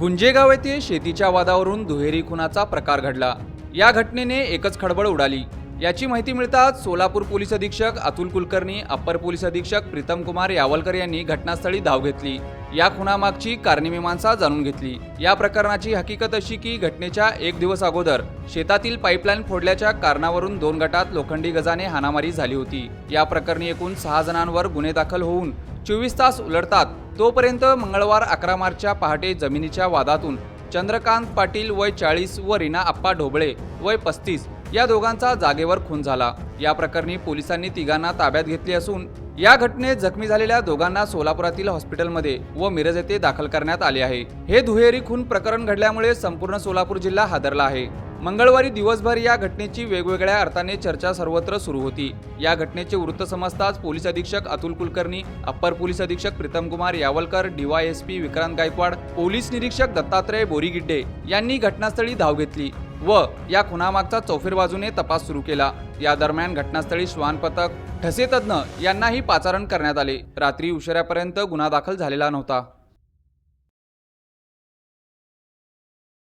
गुंजेगाव येथे शेतीच्या वादावरून दुहेरी खुनाचा प्रकार घडला. या घटनेने एकच खळबळ उडाली. याची माहिती मिळताच सोलापूर पोलीस अधीक्षक अतुल कुलकर्णी अप्पर पोलीस अधीक्षक प्रीतम कुमार यावलकर यांनी घटनास्थळी धाव घेतली. या खुनामागची कारणी-मीमांसा जाणून घेतली. या प्रकरणाची हकीकत अशी की घटनेच्या एक दिवस अगोदर शेतातील पाईपलाईन फोडल्याच्या कारणावरून दोन गटात लोखंडी गजाने हाणामारी झाली होती. या प्रकरणी एकूण सहा जणांवर गुन्हे दाखल होऊन चोवीस तास उलटतात तोपर्यंत मंगळवार अकरा मार्चच्या पहाटे जमिनीच्या वादातून चंद्रकांत पाटील वय चाळीस व रीना आप्पा ढोबळे वय पस्तीस या दोघांचा जागेवर खून झाला. या प्रकरणी पोलिसांनी तिघांना ताब्यात घेतली असून या घटनेत जखमी झालेल्या दोघांना सोलापुरातील हॉस्पिटलमध्ये व मिरज येथे दाखल करण्यात आले आहे. हे दुहेरी खून प्रकरण घडल्यामुळे संपूर्ण सोलापूर जिल्हा हादरला आहे. मंगळवारी दिवसभर या घटनेची वेगवेगळ्या अर्थाने चर्चा सर्वत्र सुरू होती. या घटनेचे वृत्त समजताच पोलीस अधीक्षक अतुल कुलकर्णी अप्पर पोलीस अधीक्षक प्रीतम कुमार यावलकर डीवायएसपी विक्रांत गायकवाड पोलीस निरीक्षक दत्तात्रय बोरीगिड्डे यांनी घटनास्थळी धाव घेतली. व या खुनामागचा चौफेर बाजूने तपास सुरू केला. या दरम्यान घटनास्थळी श्वान पथक ठसे तज्ज्ञ यांनाही पाचारण करण्यात आले. रात्री उशिरापर्यंत गुन्हा दाखल झालेला नव्हता.